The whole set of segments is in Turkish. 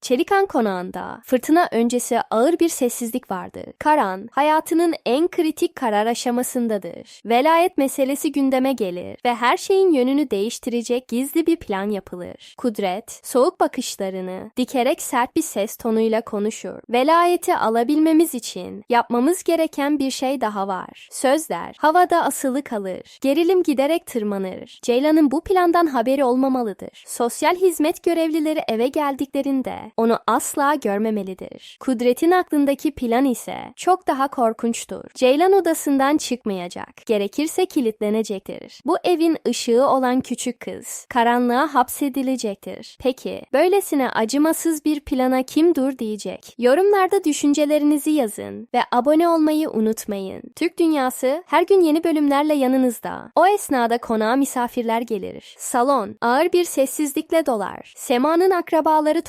Çelikan konağında fırtına öncesi ağır bir sessizlik vardı. Karan hayatının en kritik karar aşamasındadır. Velayet meselesi gündeme gelir ve her şeyin yönünü değiştirecek gizli bir plan yapılır. Kudret soğuk bakışlarını dikerek sert bir ses tonuyla konuşur. Velayeti alabilmemiz için yapmamız gereken bir şey daha var. Sözler havada asılı kalır. Gerilim giderek tırmanır. Ceylan'ın bu plandan haberi olmamalıdır. Sosyal hizmet görevlileri eve geldiklerinde onu asla görmemelidir. Kudret'in aklındaki plan ise çok daha korkunçtur. Ceylan odasından çıkmayacak. Gerekirse kilitlenecektir. Bu evin ışığı olan küçük kız karanlığa hapsedilecektir. Peki böylesine acımasız bir plana kim dur diyecek? Yorumlarda düşüncelerinizi yazın ve abone olmayı unutmayın. Türk Dünyası her gün yeni bölümlerle yanınızda. O esnada konağa misafirler gelir. Salon ağır bir sessizlikle dolar. Sema'nın akrabaları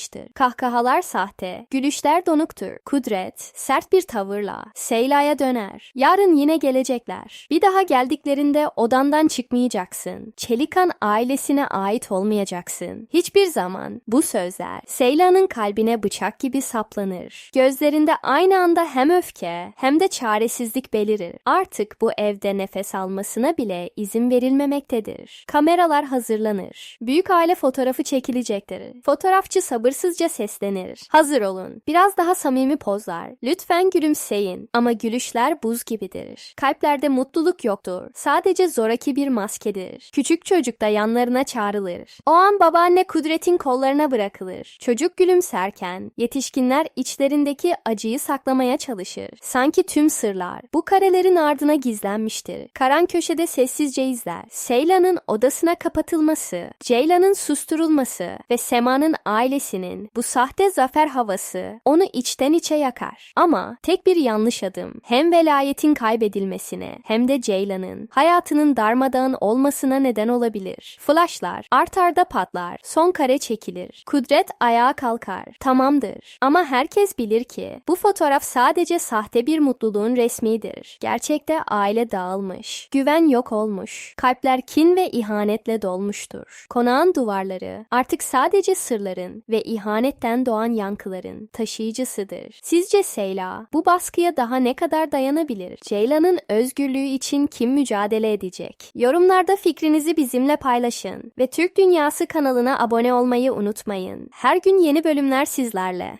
toplanmıştır. Kahkahalar sahte, gülüşler donuktur. Kudret sert bir tavırla Seyla'ya döner. Yarın yine gelecekler. Bir daha geldiklerinde odandan çıkmayacaksın. Çelikan ailesine ait olmayacaksın. Hiçbir zaman bu sözler Seyla'nın kalbine bıçak gibi saplanır. Gözlerinde aynı anda hem öfke hem de çaresizlik belirir. Artık bu evde nefes almasına bile izin verilmemektedir. Kameralar hazırlanır. Büyük aile fotoğrafı çekilecektir. Fotoğrafçı sabırsızca seslenir. Hazır olun. Biraz daha samimi pozlar. Lütfen gülümseyin. Ama gülüşler buz gibidir. Kalplerde mutluluk yoktur. Sadece zoraki bir maskedir. Küçük çocuk da yanlarına çağrılır. O an babaanne Kudret'in kollarına bırakılır. Çocuk gülümserken yetişkinler içlerindeki acıyı saklamaya çalışır. Sanki tüm sırlar bu karelerin ardına gizlenmiştir. Karan köşede sessizce izler. Seyla'nın odasına kapatılması, Ceylan'ın susturulması ve Sema'nın ailesinin bu sahte zafer havası onu içten içe yakar. Ama tek bir yanlış adım hem velayetin kaybedilmesine hem de Ceylan'ın hayatının darmadağın olmasına neden olabilir. Flashlar art arda patlar, son kare çekilir. Kudret ayağa kalkar. Tamamdır. Ama herkes bilir ki bu fotoğraf sadece sahte bir mutluluğun resmidir. Gerçekte aile dağılmış. Güven yok olmuş. Kalpler kin ve ihanetle dolmuştur. Konağın duvarları artık sadece sırların ve ihanetten doğan yankıların taşıyıcısıdır. Sizce Seyla bu baskıya daha ne kadar dayanabilir? Ceylan'ın özgürlüğü için kim mücadele edecek? Yorumlarda fikrinizi bizimle paylaşın ve Türk Dünyası kanalına abone olmayı unutmayın. Her gün yeni bölümler sizlerle.